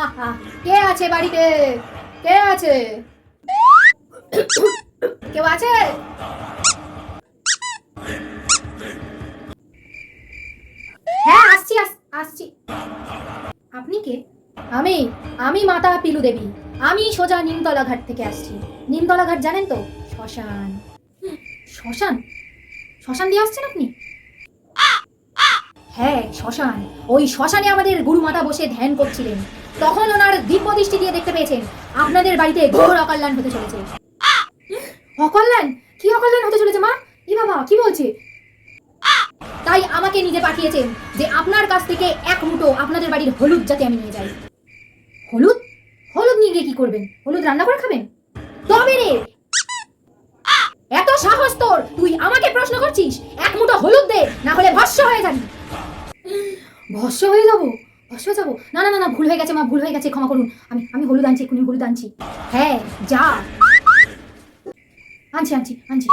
কে আছে বাড়িতে? কে আছে? কেউ আছে? হ্যাঁ আসছি আসছি। আপনি কে? আমি আমি মাতা পিলু দেবী। আমি সোজা নিমতলা ঘাট থেকে আসছি। নিমতলা ঘাট জানেন তো? শ্মশান। শ্মশান? শ্মশান দিয়ে আসছেন আপনি? হ্যাঁ শ্মশান। ওই শ্মশানে আমাদের গুরু মাতা বসে ধ্যান করছিলেন। তখন ওনার দিব্য দৃষ্টি দিয়ে দেখতে পেয়েছেন। আপনাদের বাড়িতে ঘোর অকল্যাণ হতে চলেছে। অকল্যাণ? কি অকল্যাণ হতে চলেছে, মা? ই বাবা, কি বলছে? তাই আমাকে নিজে পাঠিয়েছেন যে আপনার কাছ থেকে এক মুঠো আপনাদের বাড়ির হলুদ যাতে আমি নিয়ে যাই। হলুদ? হলুদ নিয়ে গিয়ে কি করবেন? হলুদ রান্না করে খাবেন? তবে রে! এত সাহস তোর! তুই আমাকে প্রশ্ন করছিস, এক মুঠো হলুদ দে, না হলে ভস্য হয়ে যাবি। ভস্য হয়ে যাব? হয়ে যাব না না না না, ভুল হয়ে গেছে মা, ভুল হয়ে গেছে, ক্ষমা করুন। আমি আমি হলুদ আনছি, এক্ষুনি হলুদ আনছি। হ্যাঁ যা। আনছি আনছি আনছি।